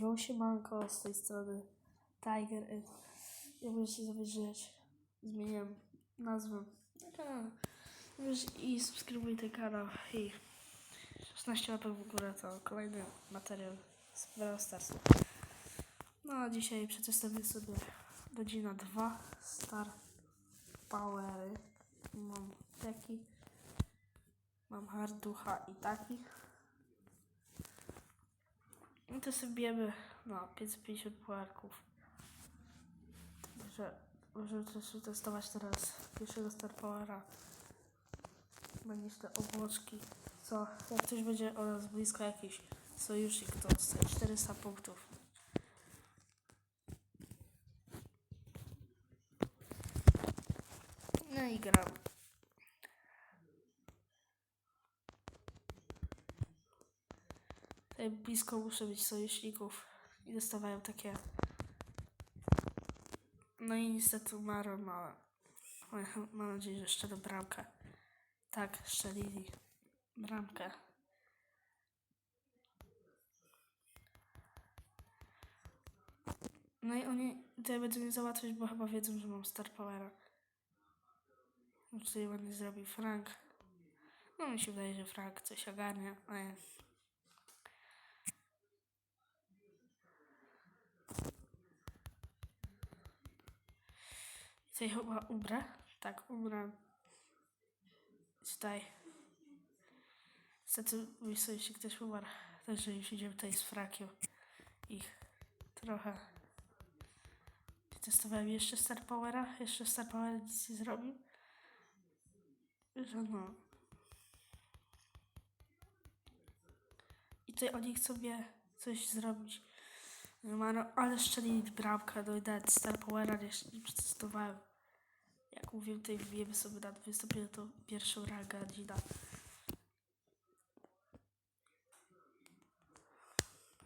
Jo, siemanko, z tej strony Tiger Ed. Ja możecie zobaczyć, zmieniłem nazwę na kanał. Wiesz, I subskrybuj ten kanał i 16 łapek w górę to kolejny materiał z Brawl. No a dzisiaj przetestujemy sobie godzina 2 Star Powery. Mam taki, mam harducha i taki. To sobie bijemy no 550 puarków. Także możemy też testować teraz pierwszego Star Powera. Magiczne obłoczki. Co? Jak ktoś będzie o nas blisko jakiś sojusznik, to dostaje 400 punktów. No i gram. Blisko muszę mieć sojuszników i dostawają takie. No i niestety umarłem, ale mam nadzieję, że jeszcze do bramkę. Tak, strzelili bramkę. No i oni tutaj będą mnie załatwiać, bo chyba wiedzą, że mam Star Powera. No Tutaj ładnie zrobił Frank. No mi się wydaje, że Frank coś ogarnia, ale Tutaj chyba umrę. Tak, umrę. Tutaj. Niestety mój sojusznik też umarł. Także już idziemy tutaj z frakiem. Ich trochę. Testowałem jeszcze Star Powera. Jeszcze Star Power nic nie zrobił. Że no. I tutaj oni chcą mnie coś zrobić. No, ale szczelili bramkę, no i nawet Star Powera nie, nie przetestowałem. Jak mówię, tutaj wbijemy sobie na 25 to pierwszą rangę Gina.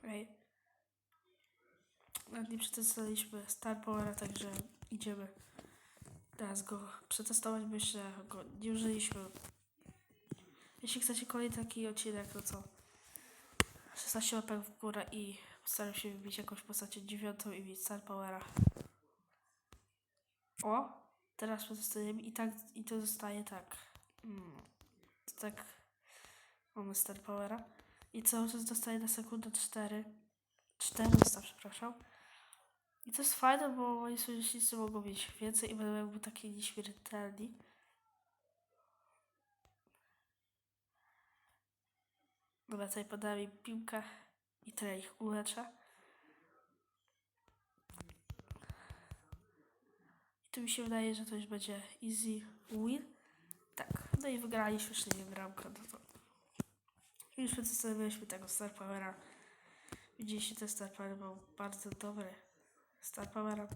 Ej. Nawet nie przetestowaliśmy Star Powera, także idziemy teraz go przetestować, bo jeszcze go nie użyliśmy. Jeśli chcecie kolejny taki odcinek, to co? 16 łapek w górę i postaram się wybić jakąś postacią dziewiątą i mieć Star Powera. O! Teraz przetestujemy i tak i to zostaje tak. Mm, to tak. Mamy Star Powera. I cały czas dostaje na sekundę 4. 400, przepraszam. I to jest fajne, bo moi sojusznicy mogą mieć więcej i będą jakby takie nieśmiertelni. Dobra, tutaj podałem im piłkę i tyle ich uleczę. Tu mi się wydaje, że to już będzie easy win. Tak, no i wygraliśmy jeszcze nie bramkę, no to już przedstawiliśmy tego Star Powera. Widzieliście, ten Star Power był bardzo dobry. Star Powera.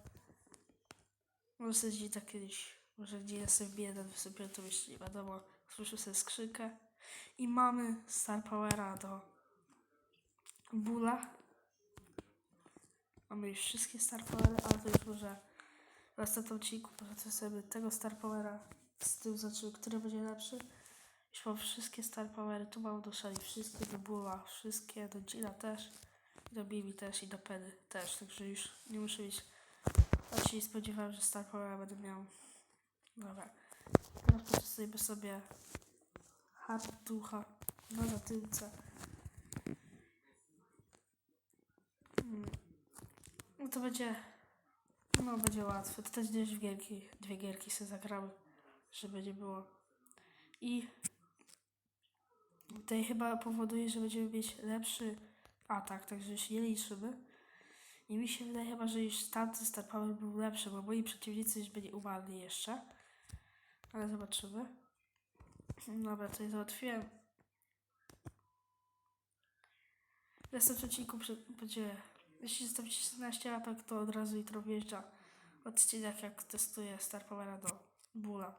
Może sobie tak kiedyś, może gdzie wbiję na sobie, to jeszcze nie wiadomo. Słyszę sobie skrzynkę. I mamy Star Powera do Bula. Mamy już wszystkie Star Powery, ale to już może w następnym odcinku powiedzmy sobie tego Star Powera z tym zobaczymy, który będzie lepszy. Już mam wszystkie Star Powery, tu mam do Shelly wszystkie, do Bula wszystkie, do Gina też, do Bibi też i do Penny też, także już nie muszę mieć. Ja się nie spodziewałem, że Star Powera będę miał. Dobra. Teraz przetestujemy sobie hard ducha na zatylce. Mm. No to będzie. No będzie łatwe. To też dwie gierki, dwie gierki sobie zagramy, żeby nie było. I tutaj chyba powoduje, że będziemy mieć lepszy atak, także się nie liczymy. I mi się wydaje chyba, że już tamten Star był lepszy, bo moi przeciwnicy już byli umarli jeszcze. Ale zobaczymy. Dobra, tutaj załatwiłem. W następnym odcinku będzie, jeśli zostawicie 16 łapek, to od razu jutro wjeżdża odcinek, jak testuję Star Powera do Bula.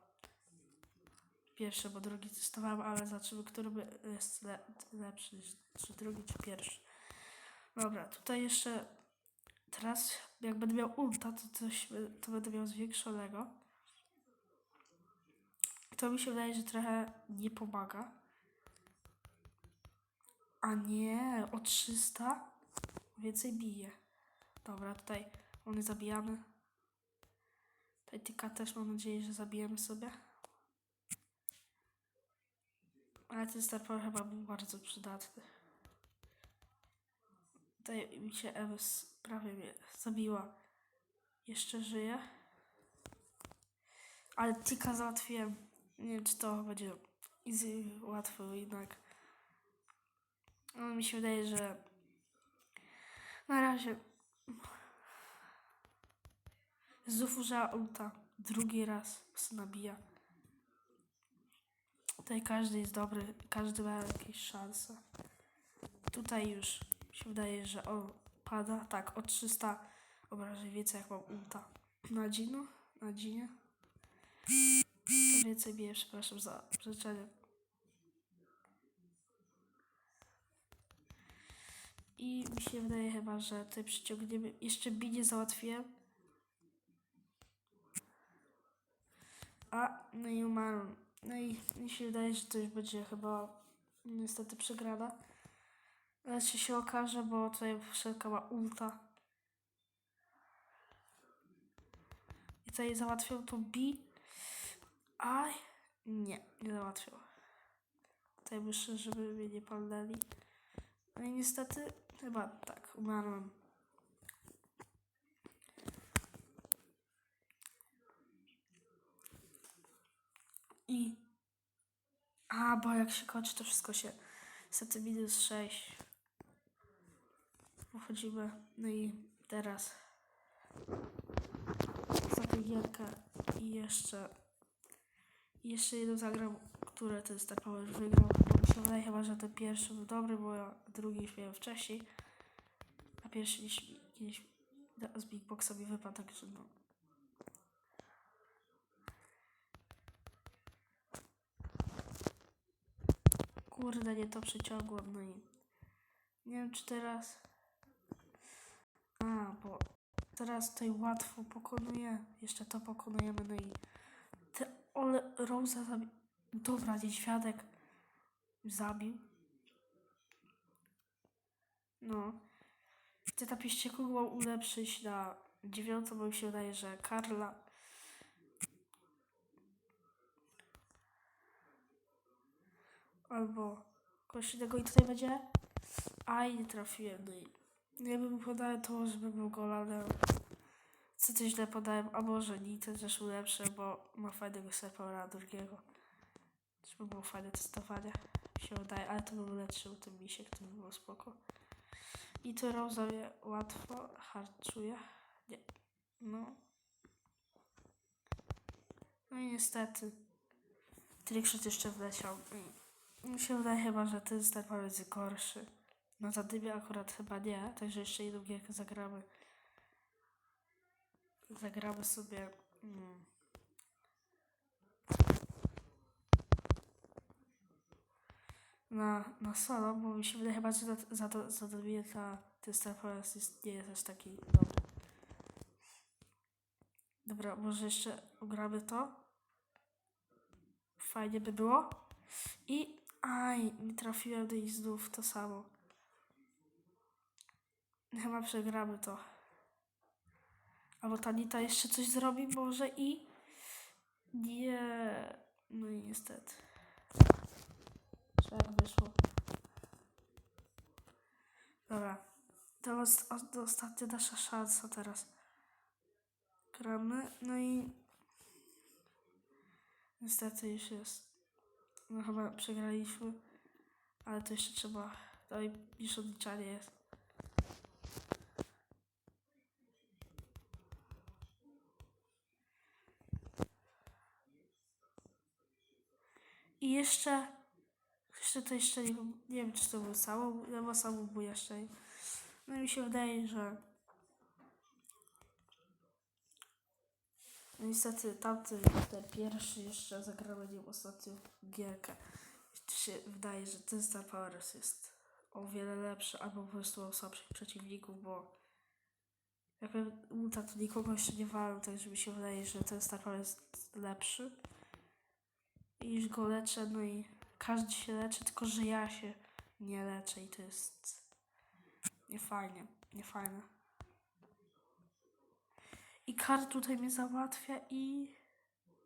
Pierwszy, bo drugi testowałem, ale zobaczymy, który jest le lepszy, czy drugi, czy pierwszy. Dobra, tutaj jeszcze teraz, jak będę miał ulta, to, coś, to będę miał zwiększonego. To mi się wydaje, że trochę nie pomaga. A nie, o 300? Więcej bije. Dobra, tutaj on zabijamy. Tutaj tyka też mam nadzieję, że zabijemy sobie. Ale ten Star Power chyba był bardzo przydatny. Tutaj mi się Ems prawie mnie zabiła. Jeszcze żyje. Ale Tika załatwiłem. Nie wiem, czy to będzie easy, łatwo jednak. No, mi się wydaje, że na razie znów ulta. Drugi raz prostu nabija. Tutaj każdy jest dobry, każdy ma jakieś szanse. Tutaj już się wydaje, że on pada. Tak, o 300 obrażeń więcej jak mam ulta. Na Gino? Na Ginie? To więcej bije, przepraszam za życzenie. I mi się wydaje chyba, że tutaj przyciągniemy. Jeszcze binie załatwiłem. A, no i umarłem. No i mi się wydaje, że to już będzie chyba niestety przegrana. Ale czy się okaże, bo tutaj wszelka ma ulta. I tutaj załatwią to B. Aj, nie, nie załatwią. Tutaj muszę, żeby mnie nie palnęli. No i niestety, chyba tak, umarłem. I... A, bo jak się kończy, to wszystko się... Niestety minus 6. Wchodzimy. No i teraz... Ostatnia gierka i jeszcze... Jeszcze jedną zagram, które ten Star Power wygrał. Wydaje chyba, że ten pierwszy był dobry, bo ja drugi już miałem wcześniej. A pierwszy gdzieś, kiedyś z Big Boxa mi wypadł, także no. Kurde, nie to przyciągłem, no i nie wiem czy teraz. A, bo teraz tutaj łatwo pokonuję. Jeszcze to pokonujemy, no i te ole Rosa zabi... Dobra, niedźwiadek zabił. No. Chcę ta pieścieku chyba ulepszyć na dziewiątą, bo mi się wydaje, że Karla albo kogoś innego i tutaj będzie. Aj, nie trafiłem. No i nie bym podałem to, żeby był gol, ale co coś źle podałem, a może nie, to też ulepszę, bo ma fajnego serpera drugiego. Żeby było fajne testowanie, się wydaje, ale to bym ulepszył ten misiek, to by było spoko. I to Rozowie łatwo harczuje. Nie. No. No i niestety. Trickshot jeszcze wleciał. Mi się wydaje chyba, że ten Star Power jest gorszy. No za dybie akurat chyba nie, także jeszcze jedną gierkę zagramy. Zagramy sobie. Mm. Na, na solo, bo mi się wydaje chyba, że za, za, to- za ta ten Star Power jest, nie jest aż taki dobry. Dobra, może jeszcze ugramy to. Fajnie by było. I aj, nie trafiłem do ich znów to samo. Chyba przegramy to. Albo Tanita jeszcze coś zrobi może i... Nie. No i niestety. Jak wyszło? Dobra. To jest ostatnia nasza szansa teraz. Gramy. No i... Niestety już jest. No chyba przegraliśmy. Ale to jeszcze trzeba. I już odliczanie jest. I jeszcze. Jeszcze to jeszcze nie, nie wiem, czy to było samo, chyba samo było jeszcze. No mi się wydaje, że. No niestety tamty, ten pierwszy jeszcze zagramy nim ostatnią gierkę. I się wydaje, że ten Star Powers jest o wiele lepszy, albo po prostu o słabszych przeciwników, bo jak to nikogo jeszcze nie walą, także mi się wydaje, że ten Star Power jest lepszy. I już go leczę, no i każdy się leczy, tylko że ja się nie leczę i to jest niefajnie. niefajne. I kar tutaj mnie załatwia i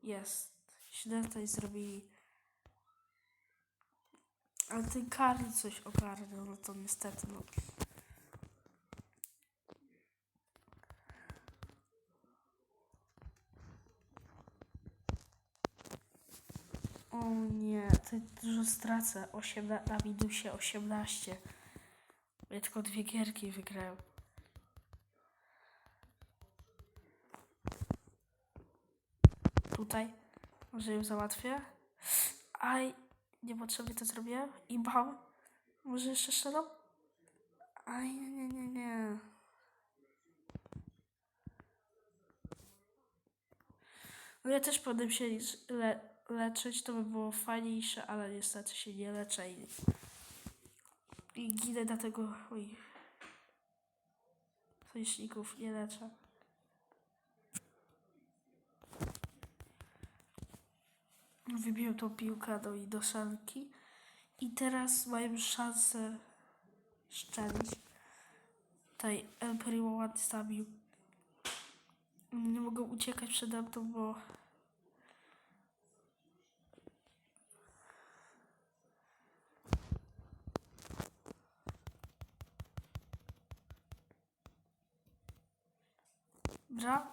jest. Źle tutaj zrobili. Ale ten kar coś ogarnął, no to niestety no. O dużo stracę. 8 na, minusie 18. Ja tylko dwie gierki wygrałem. Tutaj. Może ją załatwię. Aj, niepotrzebnie to zrobiłem. I mam. Może jeszcze strzelam? Aj, nie, nie, nie, nie. No ja też powinienem się le leczyć, to by było fajniejsze, ale niestety się nie leczę i, i ginę dlatego moich sojuszników nie leczę. Wybiłem tą piłkę do i do szalki i teraz mają szansę szczelić. Tutaj El Primo. Nie mogę uciekać przede mną, bo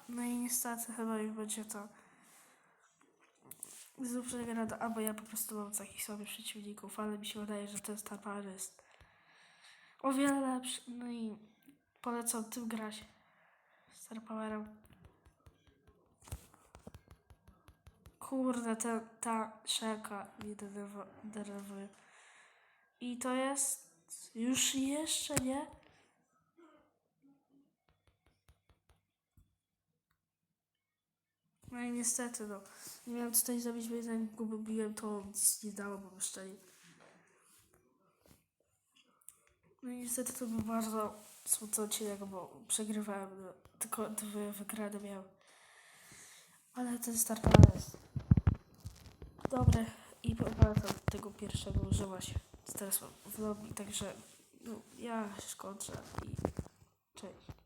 No i niestety chyba już będzie to znów przegrana, albo ja po prostu mam takich słabych przeciwników, ale mi się wydaje, że ten Star jest o wiele lepszy. No i polecam tym grać. Star Powerem. Kurde, ta, ta szelka mnie denerwuje. I to jest już jeszcze nie? No i niestety, no. Nie miałem tutaj zrobić, bo jednak go biłem, to nic nie dało, bo szczeli. No i niestety to był bardzo smutny odcinek, bo przegrywałem, no. tylko dwie wygrane miałem. Ale ten start jest dobry i polecam tego pierwszego używać teraz w lobby, także no, ja się skończę i cześć.